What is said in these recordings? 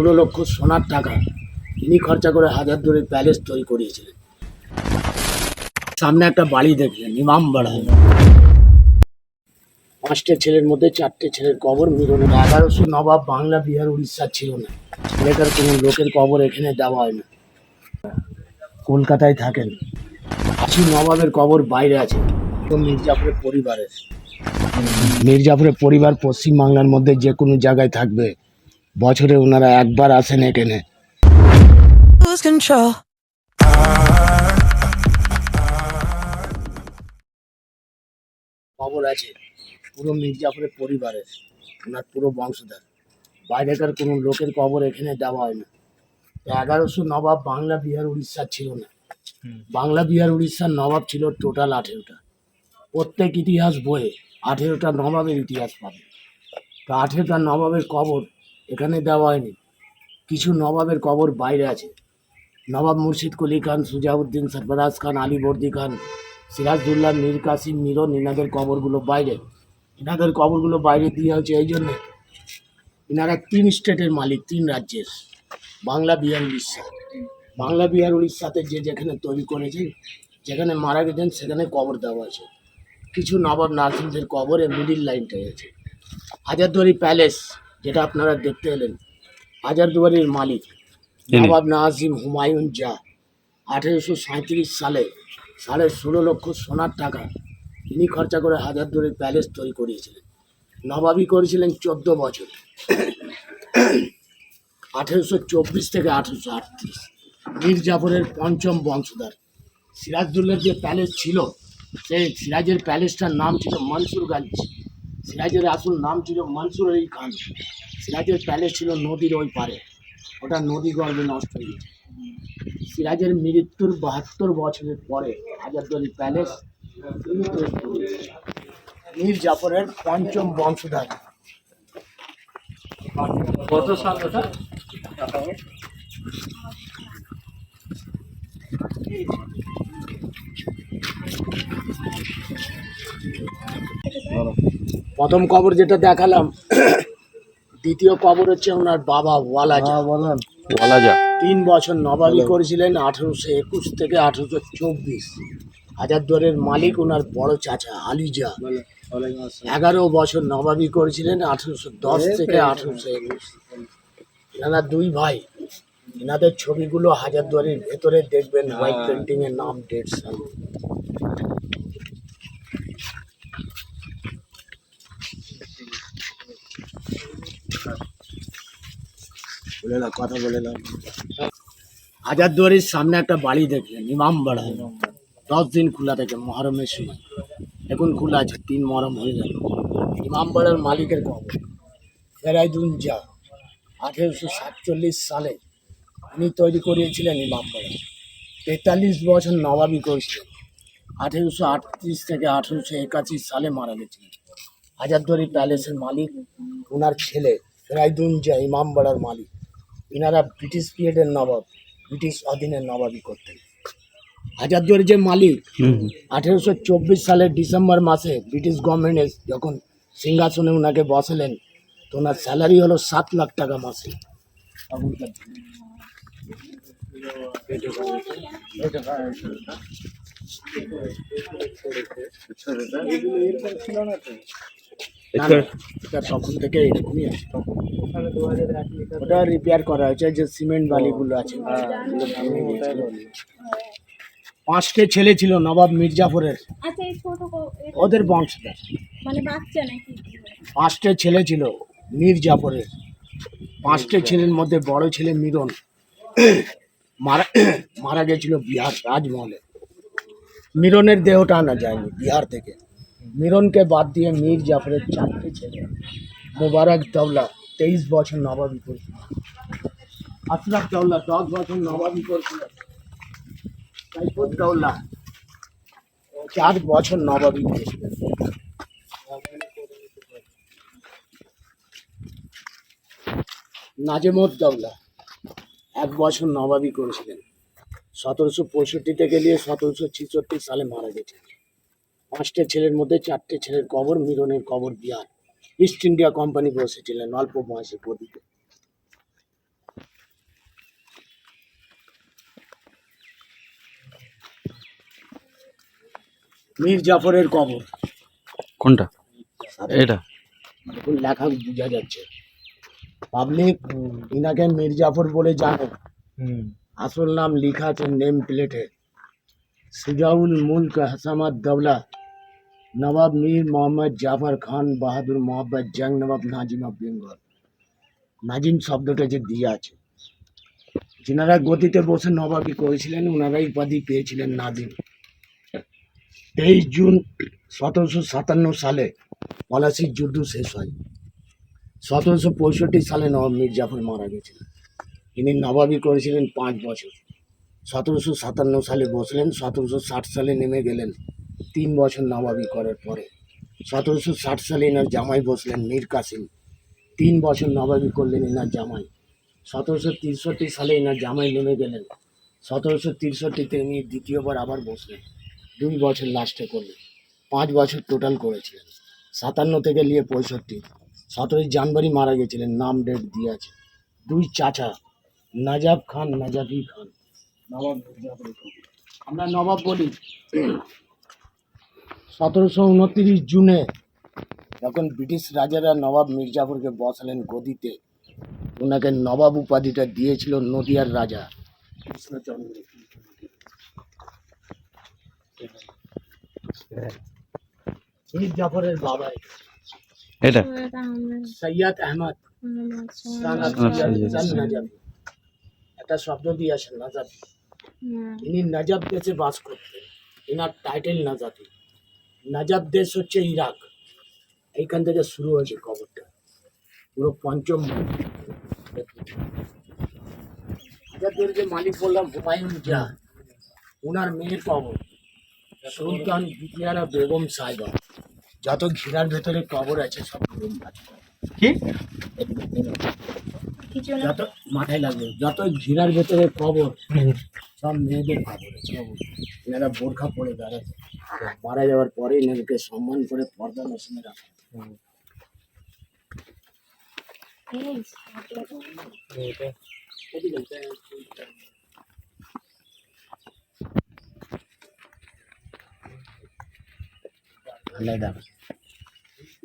ষোলো লক্ষ সোনার টাকা তিনি খরচা করে হাজার দুয়ারি প্যালেস তৈরি করিয়েছিলেন। সামনে একটা বাড়ি দেখলেন ইমামবাড়া পাঁচটা ছেলের মধ্যে চারটে ছেলের কবর মিলন এগারোশো নবাব বাংলা, বিহার, উড়িষ্যা ছিল না। এলাকার কোনো লোকের কবর এখানে দেওয়া হয় না। কলকাতায় থাকেন। আশি নবাবের কবর বাইরে আছে তো মির্জাপুরের পরিবারের। মির্জাপুরের পরিবার পশ্চিমবাংলার মধ্যে যে কোনো জায়গায় থাকবে। বছরে ওনারা একবার আসেন এখানে। খবর আছে পুরো মির্জাপুরের পরিবারের ওনার পুরো বংশধর। বাইরেকার কোনো লোকের কবর এখানে দেওয়া হয় না। এগারোশো নবাব বাংলা বিহার উড়িষ্যা ছিল না। বাংলা বিহার উড়িষ্যার নবাব ছিল টোটাল আঠেরোটা। প্রত্যেক ইতিহাস বইয়ে আঠেরোটা নবাবের ইতিহাস পাবে। তো আঠেরোটা নবাবের কবর এখানে দেওয়া হয়নি। কিছু নবাবের কবর বাইরে আছে। নবাব মুর্শিদ কুলি খান, সুজাউদ্দিন সরফরাজ খান আলীবর্দী খান, সিরাজদুল্লাহ মীর কাসিম, মিরন ইনাদের কবরগুলো বাইরে। ইনাদের কবরগুলো বাইরে দিয়ে হচ্ছে এই জন্যে ইনারা তিন স্টেটের মালিক, তিন রাজ্যের। বাংলা, বিহার, উড়িষ্যা। বাংলা, বিহার, উড়িষ্যাতে যে যেখানে তৈরি করেছে, যেখানে মারা গেছেন, সেখানে কবর দেওয়া আছে কিছু নবাব নার্সিংদের কবরে মিডিল লাইনটাই আছে হাজারদুয়ারি প্যালেস যেটা আপনারা দেখতে এলেন। হাজারদুয়ারির মালিক নবাব নাজিম হুমায়ুন জা আঠেরোশো সাঁত্রিশ সালে সাড়ে ষোলো লক্ষ সোনার টাকা তিনি খরচা করে হাজারদুয়ারি প্যালেস তৈরি করিয়েছিলেন। নবাবি করেছিলেন চোদ্দ বছর। আঠেরোশো চব্বিশ থেকে আঠেরোশো আটত্রিশ। মীর জাফরের পঞ্চম বংশধর। সিরাজদুল্লার যে প্যালেস ছিল সেই সিরাজের প্যালেসটার নাম ছিল মনসুরগঞ্জ সিরাজের আসল নাম ছিল মনসুর আলী খান। সিরাজের প্যালেস ছিল নদীর ওই পারে ওটা নদী গর্ভে নষ্ট হয়ে গেছে। সিরাজের মৃত্যুর বাহাত্তর বছরের পরে হাজারদুয়ারি প্যালেস মীর জাফরের পঞ্চম বংশধর। কত সাল ওটা? প্রথম কবর যেটা দেখালাম দ্বিতীয় কবর হচ্ছে ওনার বাবা ওয়ালাজা। বলেন। বলা তিন বছর নবাবি করেছিলেন আঠেরোশো একুশ থেকে আঠেরোশো চব্বিশ। হাজারদুয়ারের মালিক ওনার বড় চাচা আলিজা। এগারো বছর নবাবি করেছিলেন আঠেরোশো দশ থেকে আঠেরোশো একুশ। এনারা দুই ভাই এনাদের ছবিগুলো হাজারদুয়ারির ভেতরে দেখবেন হোয়াইট পেন্টিং এর নাম ডেট সাল বলে না কথা বলে না হাজারদুয়ারির সামনে একটা বাড়ি দেখলেন ইমামবাড়া দশ দিন খোলা থাকে, মহরমের সময়। এখন খোলা আছে, তিন মহরম হয়ে গেল। ইমামবাড়ার মালিকের কবর ফেরাইদুন যা। আঠেরোশো সাতচল্লিশ সালে উনি তৈরি করিয়েছিলেন ইমামবাড়া তেতাল্লিশ বছর নবাবি করেছিলেন। আঠেরোশো আটত্রিশ থেকে আঠেরোশো একাশি সালে মারা গেছিলেন। হাজারদুয়ারি প্যালেসের মালিক ওনার ছেলে ফেরাইদুন জা ইমামবাড়ার মালিক। ইনারা ব্রিটিশ পিরিয়ডের নবাব ব্রিটিশ অধীনে নবাবই করতেন। হাজারদুয়ারি যে মালিক আঠেরোশো চব্বিশ সালের ডিসেম্বর মাসে ব্রিটিশ গভর্নমেন্ট যখন সিংহাসনে ওনাকে বসালেন তো ওনার স্যালারি হলো সাত লাখ টাকা মাসে। এটা তখন থেকে এরকমই আছে। ওটা রিপেয়ার করা হয়েছে যে সিমেন্ট বালিগুলো আছে। পাঁচটে ছেলে ছিল নবাব মির্জাফরের। আচ্ছা ওদের বংশধর। মানে পাঁচটে ছেলে ছিল মীর জাফরের পাঁচটে ছেলের মধ্যে বড় ছেলে মিরন। মারা মারা গেছিল বিহার রাজমহলে। মিরনের দেহটা আনা যায়নি বিহার থেকে। মিরনকে বাদ দিয়ে মীর জাফরের চারটে ছেলে মোবারক দৌলা, তেইশ বছর নবাবি করেছিল। আশরাফ দৌলা, দশ বছর নবাবি করেছিল। সাইফুদ্দৌলা চার বছর নবাবি করেছিলেন নাজেমুদ্দৌলা এক বছর নবাবি করেছিলেন। সতেরোশো পঁয়ষট্টিতে নিয়ে সতেরোশো ছেষট্টি সালে মারা গেছেন। পাঁচটা ছেলের মধ্যে চারটে ছেলের কবর মিলনের কবর বিহার ইস্ট ইন্ডিয়া কোম্পানি বসেছিলেন অল্প বয়সে প্রদীপে। মীর জাফরের কবর। কোনটা? এটা। দেখুন লেখা বোঝা যাচ্ছে। পাবলিক ইনাকে মীর জাফর বলে জানে আসল নাম লিখা আছে নেম প্লেটে সুজাউল মুল্ক হাসামাত দৌলা, নবাব মীর মোহাম্মদ জাফর খান বাহাদুর মোহাম্মদ জং নবাব নাজিম অফ বেঙ্গল। নাজিম শব্দটা যে দিয়ে আছে। যিনারা গতিতে বসে নবাবি করেছিলেন, ওনারাই উপাধি পেয়েছিলেন নাজিম। তেইশ জুন সতেরোশো সাতান্ন সালে পলাশির যুদ্ধ শেষ হয়। সতেরোশো পঁয়ষট্টি সালে নবাব মীর জাফর মারা গেছিলেন। তিনি নবাবি করেছিলেন পাঁচ বছর। সতেরোশো সাতান্ন সালে বসলেন, সতেরোশো ষাট সালে নেমে গেলেন। তিন বছর নবাবি করার পরে। সতেরোশো ষাট সালে এনার জামাই বসলেন, মীর কাসিম। তিন বছর নবাবি করলেন এনার জামাই। সতেরোশো তিরষট্টি সালে এনার জামাই নেমে গেলেন। সতেরোশো তিরষট্টিতে ইনি দ্বিতীয়বার আবার বসলেন। দুই বছর লাস্টে করলেন। পাঁচ বছর টোটাল করেছিলেন। সাতান্ন থেকে নিয়ে পঁয়ষট্টি। সতেরোই জানুয়ারি মারা গেছিলেন, নাম ডেট দিয়ে আছে। দুই চাচা, নাজাব খান নাজাবি খান। নবাব আমরা নবাব বলি। সতেরোশো উনত্রিশ জুনে যখন ব্রিটিশ রাজারা নবাব মির্জাফরকে বসালেন গদিতে ওনাকে নবাব উপাধিটা দিয়েছিল নদিয়ার রাজা। কৃষ্ণচন্দ্র মীর বাবা। এটা। সৈয়দ আহমদ। আচ্ছা, আচ্ছা। নাজাফি একটা শব্দ দিয়ে আসেন ইনি নাজাব দেশে বাস করতেন। এনার টাইটেল নাজাফি নাজাব দেশ হচ্ছে ইরাক। এইখান থেকে শুরু হয়েছে খবরটা। পুরো পঞ্চম হাজারদুয়ার যে মালিক বললাম হুমায়ুন যা ওনার মেয়ের কবর। সুলতান বিটিয়ারা বেগম সাহেবা। যত ঘিরার ভেতরে কবর আছে সব বেগম কি? যত মাথায় লাগবে যত ঘিরার ভেতরে কবর সব মেয়েদের এনারা বোরখা পরে বেড়াচ্ছে। মারা যাওয়ার পরে এনাদেরকে সম্মান করে পর্দা মশনে রাখা। এই,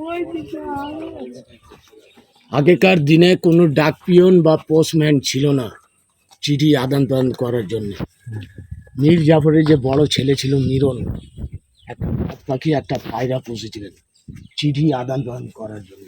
ওই দিকে আলো আছে। আগেকার দিনে কোনো ডাক পিয়ন বা পোস্টম্যান ছিল না চিঠি আদান প্রদান করার জন্য। মীর জাফরের যে বড় ছেলে ছিল মিরন একটা পাখি একটা পায়রা পুষেছিলেন চিঠি আদান প্রদান করার জন্য।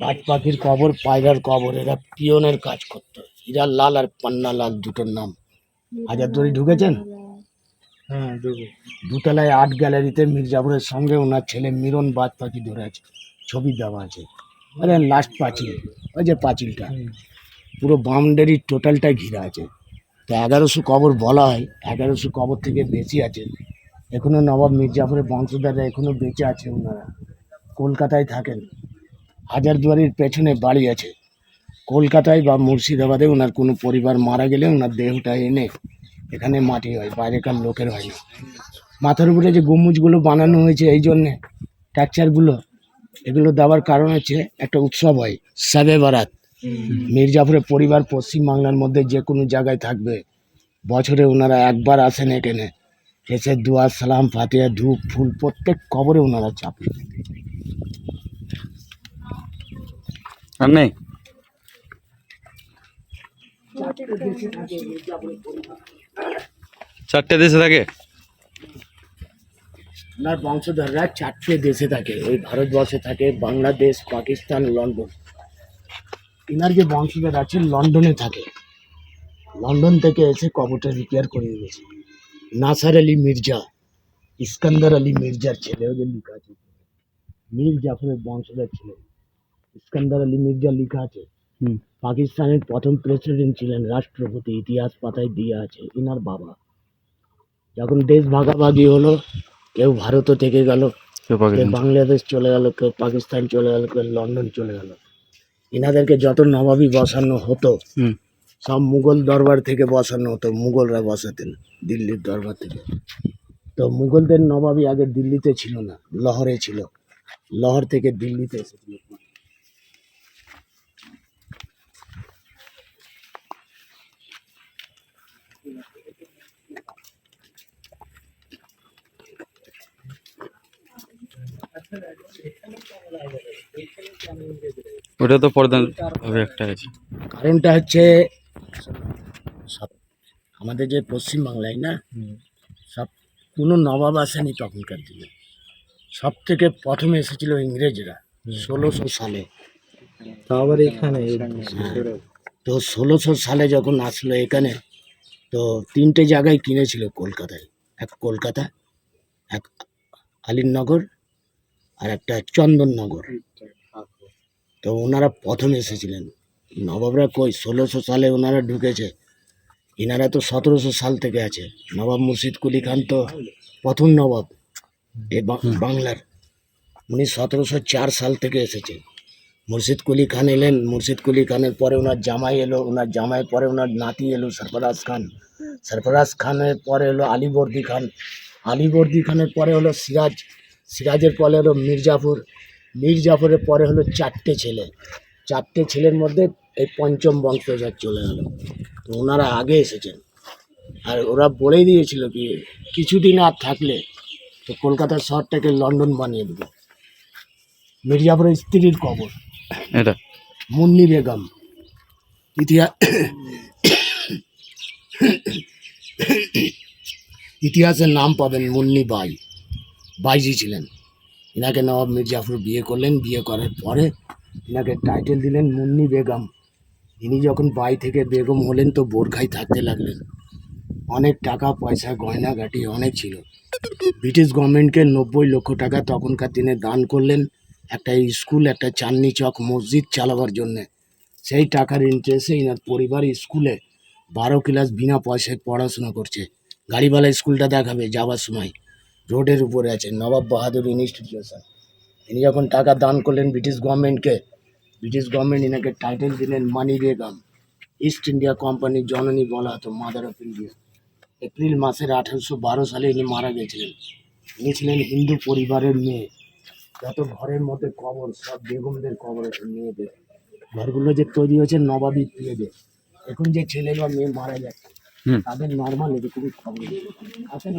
বাজ পাখির কবর পায়রার কবর এরা পিয়নের কাজ করতো। হীরা লাল আর পান্না লাল দুটোর নাম। হাজারদুয়ারি ঢুকেছেন? হ্যাঁ দুতলায় আর্ট গ্যালারিতে মীর জাফরের সঙ্গে ওনার ছেলে মিরন বাজ পাখি ধরে আছে ছবি দেওয়া আছে। আরে লাস্ট পাঁচিল, ওই যে পাঁচিলটা। পুরো বাউন্ডারি টোটালটাই ঘিরা আছে। তো এগারোশো কবর বলা হয়, এগারোশো কবর থেকে বেশি আছে। এখনও নবাব মীর জাফরের এখনও বেঁচে আছে ওনারা। কলকাতায় থাকেন। হাজারদুয়ারির পেছনে বাড়ি আছে। কলকাতায় বা মুর্শিদাবাদে ওনার কোনো পরিবার মারা গেলে ওনার দেহটা এনে এখানে মাটি হয়, বাইরেকার লোকের হয় না। মাথার উপরে যে গম্বুজগুলো বানানো হয়েছে, এই জন্যে স্ট্রাকচারগুলো এগুলো দেওয়ার কারণ হচ্ছে একটা উৎসব হয় সাবে বারাত। মীর জাফরের পরিবার পশ্চিমবাংলার মধ্যে যে কোনো জায়গায় থাকবে। বছরে ওনারা একবার আসেন এখানে। এসে দোয়া সালাম ফাতিয়া ধূপ ফুল প্রত্যেক কবরে ওনারা চাপ আর নেই চারটে দেশে থাকে? ওনার বংশধররা চারটে দেশে থাকে। এই ভারতবর্ষে থাকে বাংলাদেশ পাকিস্তান লন্ডন। ইনার যে বংশধর আছে লন্ডনে থাকে। লন্ডন থেকে এসে কবরটা রিপেয়ার করে দিয়েছে। নাসার আলী মির্জা ইস্কান্দার আলী মির্জার ছেলে ওদের লেখা আছে। মীর জাফরের বংশধর ছিলেন ইস্কান্দার আলী মির্জা লেখা আছে। হুম। পাকিস্তানের প্রথম প্রেসিডেন্ট ছিলেন রাষ্ট্রপতি ইতিহাস পাতায় দিয়ে আছে ইনার বাবা। যখন দেশ ভাগাভাগি হলো কেউ ভারতও থেকে গেল কেউ বাংলাদেশ চলে গেল কেউ পাকিস্তান চলে গেল কেউ লন্ডন চলে গেল। এনাদেরকে যত নবাবি বসানো হতো সব মুঘল দরবার থেকে বসানো হতো মুঘলরা বসাতেন দিল্লির দরবার থেকে। তো মুঘলদের নবাবি আগে দিল্লিতে ছিল না লহরে ছিল। লহর থেকে দিল্লিতে এসেছিল। ওটা তো প্রধান ভাবে একটা আছে। কারণটা হচ্ছে সব আমাদের যে পশ্চিম বাংলায় না সব কোনো নবাব আসেনি তখনকার দিনে। সব থেকে প্রথমে এসেছিল ইংরেজরা ষোলোশো সালে। তা আবার এখানে তো ষোলোশো সালে যখন আসলো এখানে তো তিনটে জায়গায় কিনেছিল কলকাতায়। এক কলকাতা এক আলিনগর আর একটা চন্দননগর। তো ওনারা প্রথম এসেছিলেন। নবাবরা কই? ষোলোশো সালে ওনারা ঢুকেছে। এনারা তো সতেরোশো সাল থেকে আছে। নবাব মুর্শিদ কুলি খান তো প্রথম নবাব এ বা- বাংলার। উনি সতেরোশো চার সাল থেকে এসেছে। মুর্শিদ কুলি খান এলেন। মুর্শিদ কুলি খানের পরে ওনার জামাই এলো। ওনার জামাই পরে ওনার নাতি এলো সরফরাজ খান। সরফরাজ খানের পরে হলো আলীবর্দী খান। আলীবর্দী খানের পরে হলো সিরাজ সিরাজের পরে হলো মির্জাফর মির্জাফরের পরে হলো চারটে ছেলে। চারটে ছেলের মধ্যে এই পঞ্চম বংশধর চলে গেল তো ওনারা আগে এসেছেন। আর ওরা বলেই দিয়েছিল কি কিছুদিন আর থাকলে তো কলকাতা শহরটাকে লন্ডন বানিয়ে দেবে। মির্জাফরের স্ত্রীর কবর। এটা? মুন্নি বেগম। ইতিহাস ইতিহাসের নাম পাবেন মুন্নি বাই। বাইজি ছিলেন। এনাকে নবাব মির্জাফর বিয়ে করলেন। বিয়ে করার পরে এনাকে টাইটেল দিলেন মুন্নি বেগম। ইনি যখন বাই থেকে বেগম হলেন তো বোরখায় থাকতে লাগলেন। অনেক টাকা, পয়সা, গয়নাগাটি অনেক ছিল। ব্রিটিশ গভর্নমেন্টকে নব্বই লক্ষ টাকা তখনকার দিনে দান করলেন একটা স্কুল, একটা চাঁদনি চক মসজিদ চালাবার জন্যে। সেই টাকার ইন্টারেস্টে এনার পরিবার স্কুলে বারো ক্লাস বিনা পয়সায় পড়াশোনা করছে। গাড়িওয়ালা স্কুলটা দেখাবে যাওয়ার সময়। রোডের উপরে আছে নবাব বাহাদুর ইনস্টিটিউশন। ইনি যখন টাকা দান করলেন ব্রিটিশ গভর্নমেন্টকে ব্রিটিশ গভর্নমেন্ট এনাকে টাইটেল দিলেন মানি বেগম ইস্ট ইন্ডিয়া কোম্পানির জননী বলা হতো মাদার অফ ইন্ডিয়া এপ্রিল মাসের আঠারোশো বারো সালে ইনি মারা গেছিলেন। ইনি ছিলেন হিন্দু পরিবারের মেয়ে। যত ঘরের মধ্যে কবর সব বেগমদের কবর আছে মেয়েদের। ঘরগুলো যে তৈরি হয়েছে নবাবী পিরিয়ডে এখন যে ছেলে বা মেয়ে মারা যাচ্ছে তাদের নর্মাল এরকমই খবর। আসেন